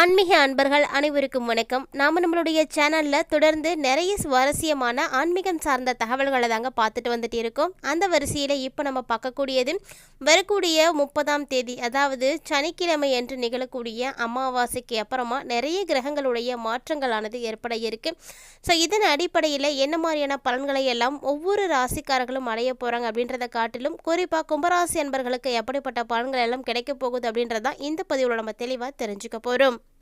ஆன்மீக அன்பர்கள் அனைவருக்கும் வணக்கம். நாம் நம்மளுடைய சேனலில் தொடர்ந்து நிறைய சுவாரஸ்யமான ஆன்மீகம் சார்ந்த தகவல்களை தாங்க பார்த்துட்டு வந்துட்டு இருக்கோம். அந்த வரிசையில் இப்போ நம்ம பார்க்கக்கூடியது வரக்கூடிய முப்பதாம் தேதி அதாவது சனிக்கிழமை என்று நிகழக்கூடிய அமாவாசைக்கு அப்புறமா நிறைய கிரகங்களுடைய மாற்றங்களானது ஏற்பட இருக்கு. ஸோ இதன் அடிப்படையில் என்ன மாதிரியான பலன்களை எல்லாம் ஒவ்வொரு ராசிக்காரர்களும் அடைய போகிறாங்க அப்படின்றத காட்டிலும் குறிப்பாக கும்பராசி அன்பர்களுக்கு எப்படிப்பட்ட பலன்கள் எல்லாம் கிடைக்க போகுது அப்படின்றதான் இந்த பதிவில் நம்ம தெளிவாக தெரிஞ்சுக்க போகிறோம்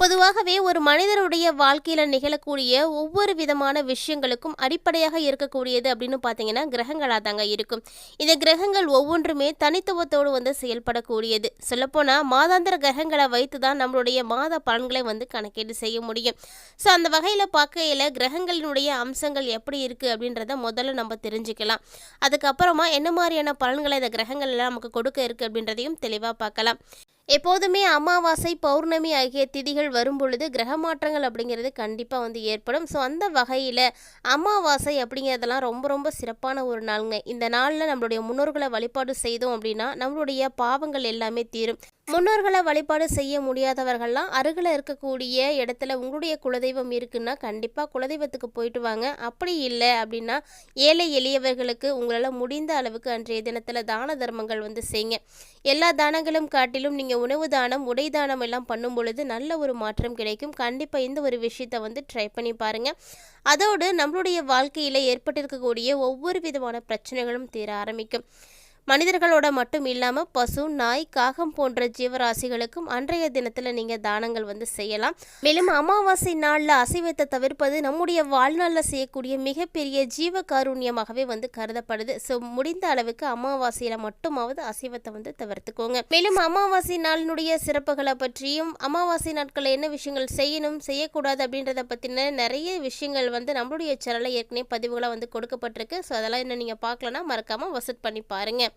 பொதுவாகவே ஒரு மனிதனுடைய வாழ்க்கையில் நிகழக்கூடிய ஒவ்வொரு விதமான விஷயங்களுக்கும் அடிப்படையாக இருக்கக்கூடியது அப்படின்னு பார்த்தீங்கன்னா கிரகங்களாக தாங்க இருக்கும். இந்த கிரகங்கள் ஒவ்வொன்றுமே தனித்துவத்தோடு வந்து செயல்படக்கூடியது. சொல்லப்போனால் மாதாந்திர கிரகங்களை வைத்து தான் நம்மளுடைய மாத பலன்களை வந்து கணக்கீடு செய்ய முடியும். ஸோ அந்த வகையில் பார்க்கையில் கிரகங்களினுடைய அம்சங்கள் எப்படி இருக்குது அப்படின்றத முதல்ல நம்ம தெரிஞ்சுக்கலாம். அதுக்கப்புறமா என்ன மாதிரியான பலன்களை இந்த கிரகங்கள்லாம் நமக்கு கொடுக்க இருக்குது அப்படின்றதையும் தெளிவாக பார்க்கலாம். எப்போதுமே அமாவாசை பௌர்ணமி ஆகிய திதிகள் வரும்பொழுது கிரக மாற்றங்கள் அப்படிங்கிறது கண்டிப்பாக வந்து ஏற்படும். ஸோ அந்த வகையில் அமாவாசை அப்படிங்கிறதெல்லாம் ரொம்ப ரொம்ப சிறப்பான ஒரு நாளுங்க. இந்த நாளில் நம்மளுடைய முன்னோர்களை வழிபாடு செய்தோம் அப்படின்னா நம்மளுடைய பாவங்கள் எல்லாமே தீரும். முன்னோர்களை வழிபாடு செய்ய முடியாதவர்கள்லாம் அருகில் இருக்கக்கூடிய இடத்துல உங்களுடைய குலதெய்வம் இருக்குன்னா கண்டிப்பாக குலதெய்வத்துக்கு போயிட்டு வாங்க. அப்படி இல்லை அப்படின்னா ஏழை எளியவர்களுக்கு உங்களால் முடிந்த அளவுக்கு அன்றைய தினத்தில் தான தர்மங்கள் வந்து செய்யுங்க. எல்லா தானங்களும் காட்டிலும் நீங்கள் உணவு தானம் உடை தானம் எல்லாம் பண்ணும் பொழுது நல்ல ஒரு மாற்றம் கிடைக்கும். கண்டிப்பாக இந்த ஒரு விஷயத்தை வந்து ட்ரை பண்ணி பாருங்கள் அதோடு நம்மளுடைய வாழ்க்கையில் ஏற்பட்டிருக்கக்கூடிய ஒவ்வொரு விதமான பிரச்சனைகளும் தீர ஆரம்பிக்கும். மனிதர்களோட மட்டும் இல்லாமல் பசு நாய் காகம் போன்ற ஜீவராசிகளுக்கும் அன்றைய தினத்தில் நீங்கள் தானங்கள் வந்து செய்யலாம். மேலும் அமாவாசை நாளில் அசைவத்தை தவிர்ப்பது நம்முடைய வாழ்நாளில் செய்யக்கூடிய மிகப்பெரிய ஜீவ காருண்யமாகவே வந்து கருதப்படுது. ஸோ முடிந்த அளவுக்கு அமாவாசையில் மட்டுமாவது அசைவத்தை வந்து தவிர்த்துக்கோங்க. மேலும் அமாவாசை நாளினுடைய சிறப்புகளை பற்றியும் அமாவாசை நாட்களில் என்ன விஷயங்கள் செய்யணும் செய்யக்கூடாது அப்படின்றத பற்றின நிறைய விஷயங்கள் வந்து நம்மளுடைய சேனலில் ஏற்கனவே பதிவுகளாக வந்து கொடுக்கப்பட்டிருக்கு. ஸோ அதெல்லாம் என்ன நீங்கள் பார்க்கலன்னா மறக்காமல் விசிட் பண்ணி பாருங்கள்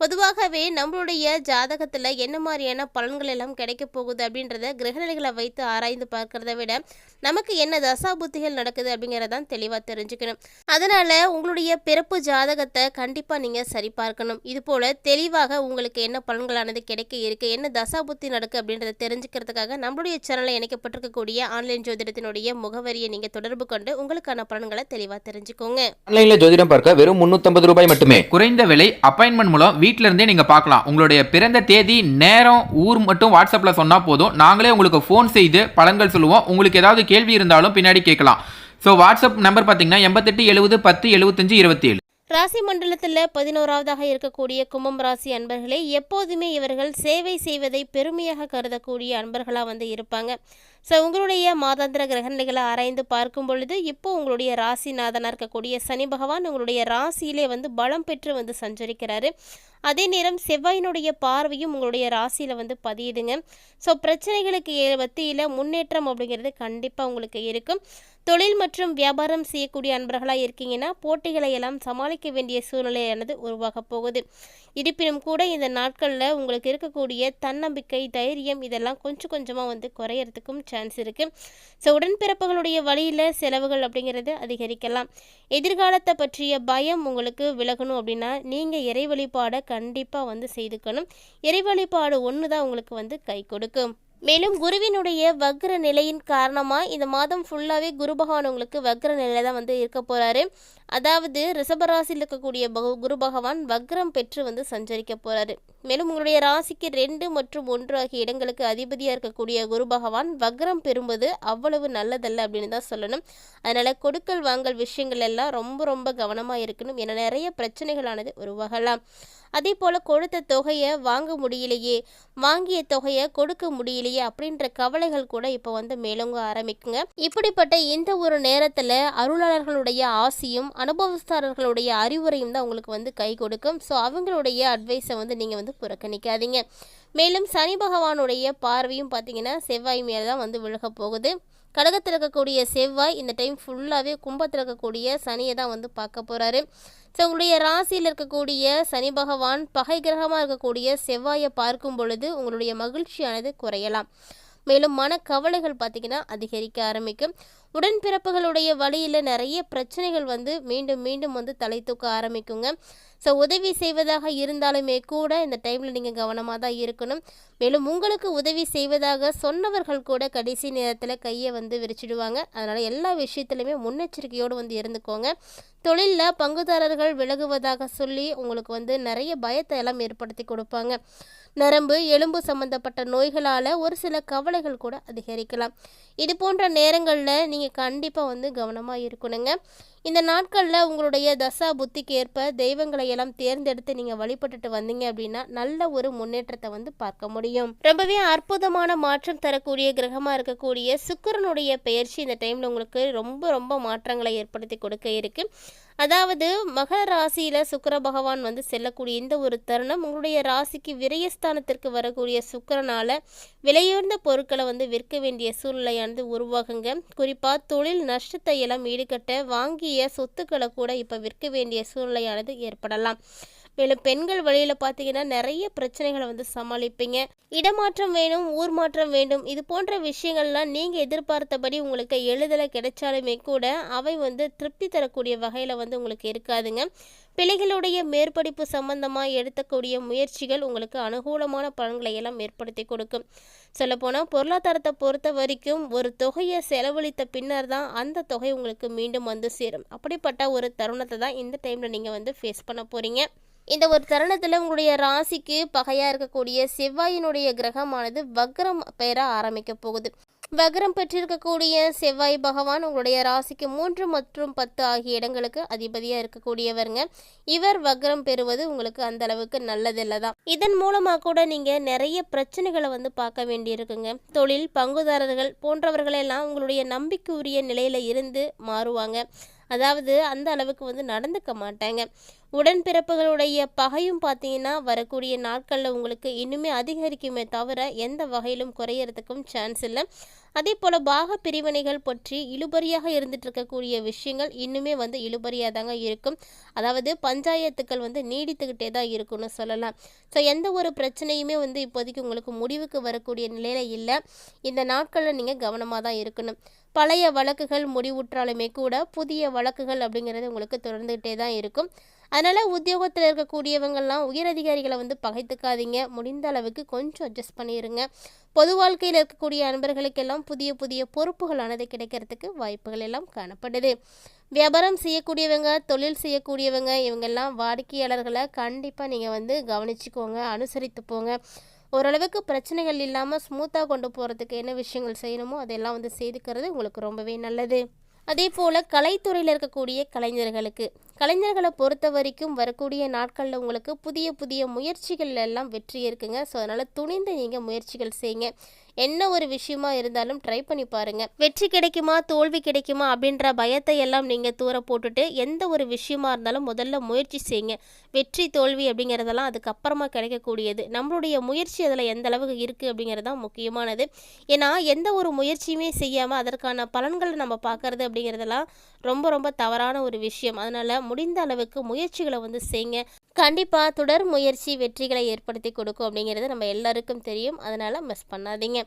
பொதுவாகவே நம்மளுடைய ஜாதகத்தில் என்ன மாதிரியான பலன்கள் எல்லாம் கிடைக்க போகுது அப்படின்றத கிரகநிலைகளை வைத்து ஆராய்ந்து பார்க்கறத விட நமக்கு என்ன தசா புத்திகள் நடக்குது அப்படிங்கிறதான் தெளிவாக தெரிஞ்சுக்கணும். அதனால் உங்களுடைய பிறப்பு ஜாதகத்தை கண்டிப்பாக நீங்கள் சரி பார்க்கணும் இது போல் தெளிவாக உங்களுக்கு என்ன பலன்களானது கிடைக்க இருக்குது என்ன தசா புத்தி நடக்கு அப்படின்றத தெரிஞ்சுக்கிறதுக்காக நம்மளுடைய சேனலில் இணைக்கப்பட்டிருக்கக்கூடிய ஆன்லைன் ஜோதிடத்தினுடைய முகவரியை நீங்கள் தொடர்பு கொண்டு உங்களுக்கான பலன்களை தெளிவாக தெரிஞ்சுக்கோங்க. ஆன்லைன்ல ஜோதிடம் பார்க்க வெறும் 350 ரூபாய் மட்டுமே. குறைந்த விலை அப்பாயின்மெண்ட் மூலம் வீட்ல இருந்தே பார்க்கலாம் உங்களுடைய பிறந்த தேதி நேரம் ஊர் மட்டும் வாட்ஸ்அப்பில் சொன்னால் போதும். நாங்களே உங்களுக்கு ஃபோன் செய்து பலன்கள் சொல்லுவோம். உங்களுக்கு ஏதாவது கேள்வி இருந்தாலும் பின்னாடி கேட்கலாம். ஸோ வாட்ஸ்அப் நம்பர் பார்த்தீங்கன்னா எண்பத்தெட்டு எழுபது பத்து எழுபத்தஞ்சு இருபத்தி ஏழு ராசி மண்டலத்தில் பதினோராவதாக இருக்கக்கூடிய கும்பம் ராசி அன்பர்களே எப்போதுமே இவர்கள் சேவை செய்வதை பெருமையாக கருதக்கூடிய அன்பர்களாக வந்து இருப்பாங்க. ஸோ உங்களுடைய மாதாந்திர கிரகநிலைகளை ஆராய்ந்து பார்க்கும் பொழுது இப்போ உங்களுடைய ராசிநாதனாக இருக்கக்கூடிய சனி பகவான் உங்களுடைய ராசியிலே வந்து பலம் பெற்று வந்து சஞ்சரிக்கிறாரு. அதே நேரம் செவ்வாயினுடைய பார்வையும் உங்களுடைய ராசியில் வந்து பதியுதுங்க. ஸோ பிரச்சனைகளுக்கு ஏ- மத்தியில் முன்னேற்றம் அப்படிங்கிறது கண்டிப்பாக உங்களுக்கு இருக்கும். தொழில் மற்றும் வியாபாரம் செய்யக்கூடிய அன்பர்களாக இருக்கீங்கன்னா போட்டிகளை எல்லாம் சமாளிக்க வேண்டிய சூழ்நிலையானது உருவாக போகுது. இருப்பினும் கூட இந்த நாட்களில் உங்களுக்கு இருக்கக்கூடிய தன்னம்பிக்கை தைரியம் இதெல்லாம் கொஞ்சம் கொஞ்சமாக வந்து குறையறதுக்கும் சான்ஸ் இருக்குது ஸோ உடன்பிறப்புகளுடைய வழியில் செலவுகள் அப்படிங்கிறது அதிகரிக்கலாம். எதிர்காலத்தை பற்றிய பயம் உங்களுக்கு விலகணும் அப்படின்னா நீங்கள் இறை வழிபாடை கண்டிப்பாக வந்து செய்துக்கணும். இறைவழிபாடு ஒன்று தான் உங்களுக்கு வந்து கை கொடுக்கும். மேலும் குருவினுடைய வக்ர நிலையின் காரணமாக இந்த மாதம் ஃபுல்லாகவே குரு பகவான் உங்களுக்கு வக்ர நிலையில் தான் வந்து இருக்க போகிறாரு அதாவது ரிஷபராசியில் இருக்கக்கூடிய பகு குரு பகவான் வக்ரம் பெற்று வந்து சஞ்சரிக்க போகிறாரு மேலும் உங்களுடைய ராசிக்கு ரெண்டு மற்றும் ஒன்று ஆகிய இடங்களுக்கு அதிபதியாக இருக்கக்கூடிய குரு பகவான் வக்ரம் பெறும்போது அவ்வளவு நல்லதல்ல அப்படின்னு தான் சொல்லணும். அதனால் கொடுக்கல் வாங்கல் விஷயங்கள் எல்லாம் ரொம்ப ரொம்ப கவனமாக இருக்கணும். என நிறைய பிரச்சனைகளானது உருவாகலாம். அதே போல் கொடுத்த தொகையை வாங்க முடியலையே வாங்கிய தொகையை கொடுக்க முடியலையே அப்படின்ற கவலைகள் கூட இப்போ வந்து மேலோங்க ஆரம்பிக்குங்க. இப்படிப்பட்ட இந்த ஒரு நேரத்தில் அருளாளர்களுடைய ஆசியும் அனுபவஸ்தாரர்களுடைய அறிவுரையும் தான் உங்களுக்கு வந்து கை கொடுக்கும். ஸோ அவங்களுடைய அட்வைஸை வந்து நீங்கள் வந்து புறக்கணிக்காதீங்க. மேலும் சனி பகவானுடைய பார்வையும் பார்த்தீங்கன்னா செவ்வாய் மேலே தான் வந்து விழுக போகுது. கடகத்தில் இருக்கக்கூடிய செவ்வாய் இந்த டைம் ஃபுல்லாகவே கும்பத்தில் இருக்கக்கூடிய சனியை தான் வந்து பார்க்க போகிறாரு ஸோ உங்களுடைய ராசியில் இருக்கக்கூடிய சனி பகவான் பகை கிரகமாக இருக்கக்கூடிய செவ்வாயை பார்க்கும் பொழுது உங்களுடைய மகிழ்ச்சியானது குறையலாம். மேலும் மன கவலைகள் பார்த்திங்கன்னா அதிகரிக்க ஆரம்பிக்கும். உடன்பிறப்புகளுடைய வழியில் நிறைய பிரச்சனைகள் வந்து மீண்டும் மீண்டும் வந்து தலை தூக்க ஆரம்பிக்குங்க. ஸோ உதவி செய்வதாக இருந்தாலுமே கூட இந்த டைமில் நீங்கள் கவனமாக தான் இருக்கணும். மேலும் உங்களுக்கு உதவி செய்வதாக சொன்னவர்கள் கூட கடைசி நேரத்தில் கையை வந்து விரிச்சிடுவாங்க. அதனால் எல்லா விஷயத்துலையுமே முன்னெச்சரிக்கையோடு வந்து இருந்துக்கோங்க. தொழிலில் பங்குதாரர்கள் விலகுவதாக சொல்லி உங்களுக்கு வந்து நிறைய பயத்தை எல்லாம் ஏற்படுத்தி கொடுப்பாங்க. நரம்பு எலும்பு சம்பந்தப்பட்ட நோய்களால் ஒரு சில கவலைகள் கூட அதிகரிக்கலாம். இது போன்ற நேரங்களில் நீங்கள் கண்டிப்பாக வந்து கவனமாக இருக்கணுங்க. இந்த நாட்களில் உங்களுடைய தசா புத்திக்கு ஏற்ப தெய்வங்களை எல்லாம் தேர்ந்தெடுத்து நீங்கள் வழிபட்டுட்டு வந்தீங்க அப்படின்னா நல்ல ஒரு முன்னேற்றத்தை வந்து பார்க்க முடியும். ரொம்பவே அற்புதமான மாற்றம் தரக்கூடிய கிரகமாக இருக்கக்கூடிய சுக்கரனுடைய பெயர்ச்சி இந்த டைமில் உங்களுக்கு ரொம்ப ரொம்ப மாற்றங்களை ஏற்படுத்தி கொடுக்க இருக்கு. அதாவது மகர ராசியில் சுக்கர பகவான் வந்து செல்லக்கூடிய இந்த ஒரு தருணம் உங்களுடைய ராசிக்கு விரயஸ்தானத்திற்கு வரக்கூடிய சுக்கரனால் விலையுயர்ந்த பொருட்களை வந்து விற்க வேண்டிய சூழ்நிலையானது உருவாகுங்க. குறிப்பாக தொழில் நஷ்டத்தை எல்லாம் ஈடுகட்ட வாங்கி வாங்கிய சொத்துக்களை கூட இப்போ விற்க வேண்டிய சூழ்நிலையானது ஏற்படலாம். மேலும் பெண்கள் வழியில் பார்த்தீங்கன்னா நிறைய பிரச்சனைகளை வந்து சமாளிப்பீங்க. இடமாற்றம் வேணும் ஊர் மாற்றம் வேண்டும் இது போன்ற விஷயங்கள்லாம் நீங்கள் எதிர்பார்த்தபடி உங்களுக்கு எளிதில் கிடைச்சாலுமே கூட அவை வந்து திருப்தி தரக்கூடிய வகையில் வந்து உங்களுக்கு இருக்காதுங்க. பிள்ளைகளுடைய மேற்படிப்பு சம்பந்தமாக எடுத்தக்கூடிய முயற்சிகள் உங்களுக்கு அனுகூலமான பலன்களை எல்லாம் ஏற்படுத்தி கொடுக்கும். சொல்லப்போனால் பொருளாதாரத்தை பொறுத்த வரைக்கும் ஒரு தொகையை செலவழித்த பின்னர் தான் அந்த தொகை உங்களுக்கு மீண்டும் வந்து சேரும். அப்படிப்பட்ட ஒரு தருணத்தை தான் இந்த டைமில் நீங்கள் வந்து ஃபேஸ் பண்ண போகிறீங்க இந்த ஒரு தருணத்தில் உங்களுடைய ராசிக்கு பகையாக இருக்கக்கூடிய செவ்வாயினுடைய கிரகமானது வக்ரம் பெற ஆரம்பிக்க போகுது. வக்ரம் பெற்றிருக்கக்கூடிய செவ்வாய் பகவான் உங்களுடைய ராசிக்கு மூன்று மற்றும் பத்து ஆகிய இடங்களுக்கு அதிபதியாக இருக்கக்கூடியவருங்க. இவர் வக்ரம் பெறுவது உங்களுக்கு அந்த அளவுக்கு நல்லதில்லை தான் இதன் மூலமாக கூட நீங்கள் நிறைய பிரச்சனைகளை வந்து பார்க்க வேண்டியிருக்குங்க. தொழில் பங்குதாரர்கள் போன்றவர்களெல்லாம் உங்களுடைய நம்பிக்கை உரிய நிலையில் இருந்து மாறுவாங்க. அதாவது அந்த அளவுக்கு வந்து நடந்துக்க மாட்டாங்க. உடன்பிறப்புகளுடைய பகையும் பார்த்தீங்கன்னா வரக்கூடிய நாட்களில் உங்களுக்கு இன்னுமே அதிகரிக்குமே தவிர எந்த வகையிலும் குறையறதுக்கும் சான்ஸ் இல்லை. அதே போல் பாக பிரிவினைகள் பற்றி இழுபறியாக இருந்துட்டு இருக்கக்கூடிய விஷயங்கள் இன்னுமே வந்து இழுபறியாக தாங்க இருக்கும். அதாவது பஞ்சாயத்துக்கள் வந்து நீடித்துக்கிட்டே தான் இருக்கும்னு சொல்லலாம். ஸோ எந்த ஒரு பிரச்சனையுமே வந்து இப்போதைக்கு உங்களுக்கு முடிவுக்கு வரக்கூடிய நிலையில் இல்லை. இந்த நாட்களில் நீங்கள் கவனமாக தான் இருக்கணும். பழைய வழக்குகள் முடிவுற்றாலுமே கூட புதிய வழக்குகள் அப்படிங்கிறது உங்களுக்கு தொடர்ந்துகிட்டே தான் இருக்கும். அதனால் உத்தியோகத்தில் இருக்கக்கூடியவங்கள்லாம் உயரதிகாரிகளை வந்து பகைத்துக்காதீங்க. முடிந்த அளவுக்கு கொஞ்சம் அட்ஜஸ்ட் பண்ணிடுங்க பொது வாழ்க்கையில் இருக்கக்கூடிய அன்பர்களுக்கெல்லாம் புதிய புதிய பொறுப்புகளானது கிடைக்கிறதுக்கு வாய்ப்புகள் எல்லாம் காணப்படுது. வியாபாரம் செய்யக்கூடியவங்க தொழில் செய்யக்கூடியவங்க இவங்கெல்லாம் வாடிக்கையாளர்களை கண்டிப்பாக நீங்கள் வந்து கவனிச்சுக்கோங்க அனுசரித்து போங்க. ஓரளவுக்கு பிரச்சனைகள் இல்லாமல் ஸ்மூத்தாக கொண்டு போகிறதுக்கு என்ன விஷயங்கள் செய்யணுமோ அதெல்லாம் வந்து செய்துக்கிறது உங்களுக்கு ரொம்பவே நல்லது. அதே போல் கலைத்துறையில் இருக்கக்கூடிய கலைஞர்களுக்கு. கலைஞர்களை பொறுத்த வரைக்கும் வரக்கூடிய நாட்களில் உங்களுக்கு புதிய புதிய முயற்சிகள் எல்லாம் வெற்றி இருக்குங்க. ஸோ அதனால் துணிந்து நீங்கள் முயற்சிகள் செய்யுங்க. என்ன ஒரு விஷயமா இருந்தாலும் ட்ரை பண்ணி பாருங்க. வெற்றி கிடைக்குமா? தோல்வி கிடைக்குமா? அப்படின்ற பயத்தை எல்லாம் நீங்கள் தூர போட்டுட்டு எந்த ஒரு விஷயமா இருந்தாலும் முதல்ல முயற்சி செய்யுங்க. வெற்றி தோல்வி அப்படிங்கிறதெல்லாம் அதுக்கப்புறமா கிடைக்கக்கூடியது. நம்மளுடைய முயற்சி அதில் எந்த அளவுக்கு இருக்குது அப்படிங்கிறது தான் முக்கியமானது. ஏன்னா எந்த ஒரு முயற்சியுமே செய்யாமல் அதற்கான பலன்களை நம்ம பார்க்கறது அப்படிங்கிறதெல்லாம் ரொம்ப ரொம்ப தவறான ஒரு விஷயம். அதனால் முடிந்த அளவுக்கு முயற்சிகளை வந்து செய்யுங்க. கண்டிப்பாக தொடர் முயற்சி வெற்றிகளை ஏற்படுத்தி கொடுக்கும் அப்படிங்கிறது நம்ம எல்லாருக்கும் தெரியும். அதனால் மிஸ் பண்ணாதீங்க.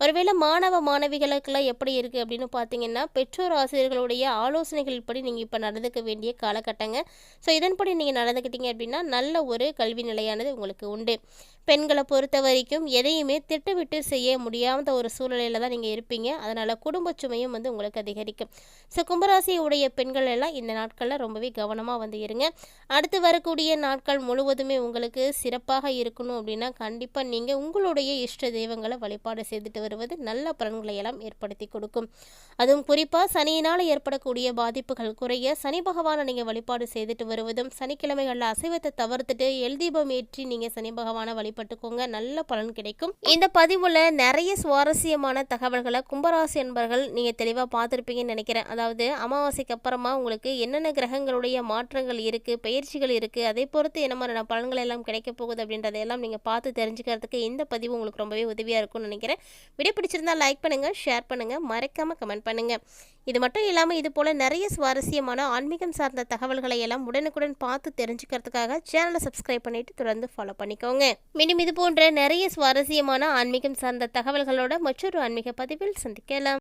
ஒருவேளை மாணவ மாணவிகளுக்கெல்லாம் எப்படி இருக்குது அப்படின்னு பார்த்தீங்கன்னா பெற்றோர் ஆசிரியர்களுடைய ஆலோசனைகள் படி நீங்கள் இப்போ நடந்துக்க வேண்டிய காலகட்டங்க. ஸோ இதன்படி நீங்கள் நடந்துக்கிட்டீங்க அப்படின்னா நல்ல ஒரு கல்வி நிலையானது உங்களுக்கு உண்டு. பெண்களை பொறுத்த வரைக்கும் எதையுமே திட்டமிட்டு செய்ய முடியாத ஒரு சூழ்நிலையில் தான் நீங்கள் இருப்பீங்க. அதனால் குடும்ப சுமையும் வந்து உங்களுக்கு அதிகரிக்கும். ஸோ கும்பராசியுடைய பெண்கள் எல்லாம் இந்த நாட்களில் ரொம்பவே கவனமாக வந்து இருங்க. அடுத்து வரக்கூடிய நாட்கள் முழுவதுமே உங்களுக்கு சிறப்பாக இருக்கணும் அப்படின்னா கண்டிப்பாக நீங்கள் உங்களுடைய இஷ்ட தெய்வங்களை வழிபாடு செய்துட்டு வருவது நல்ல பலன்களை எல்லாம் ஏற்படுத்தி கொடுக்கும். அதுவும் குறிப்பாக சனியினால் ஏற்படக்கூடிய பாதிப்புகள் குறைய சனி பகவானை நீங்கள் வழிபாடு செய்துட்டு வருவதும் சனிக்கிழமைகளில் அசைவத்தை தவிர்த்துட்டு எல்தீபம் ஏற்றி நீங்கள் சனி பகவானை வழிபட்டுக்கோங்க. நல்ல பலன் கிடைக்கும். இந்த பதிவில் நிறைய சுவாரஸ்யமான தகவல்களை கும்பராசி என்பர்கள் நீங்கள் தெளிவாக பார்த்துருப்பீங்கன்னு நினைக்கிறேன். அதாவது அமாவாசைக்கு அப்புறமா உங்களுக்கு என்னென்ன கிரகங்களுடைய மாற்றங்கள் இருக்குது பயிற்சிகள் இருக்குது அதை பொறுத்து என்ன மாதிரியான பலன்கள் எல்லாம் கிடைக்க போகுது அப்படின்றதையெல்லாம் நீங்கள் பார்த்து தெரிஞ்சுக்கிறதுக்கு இந்த பதிவு உங்களுக்கு ரொம்பவே உதவியாக இருக்கும்னு நினைக்கிறேன். வீடியோ பிடிச்சிருந்தா லைக் பண்ணுங்கள் ஷேர் பண்ணுங்கள் மறக்காமல் கமெண்ட் பண்ணுங்கள் இது மட்டும் இல்லாமல் இது போல் நிறைய சுவாரஸ்யமான ஆன்மீகம் சார்ந்த தகவல்களை எல்லாம் உடனுக்குடன் பார்த்து தெரிஞ்சுக்கிறதுக்காக சேனலை சப்ஸ்கிரைப் பண்ணிவிட்டு தொடர்ந்து ஃபாலோ பண்ணிக்கோங்க. மீண்டும் இது போன்ற நிறைய சுவாரஸ்யமான ஆன்மீகம் சார்ந்த தகவல்களோட மற்றொரு ஆன்மீக பதிவில் சந்திக்கலாம்.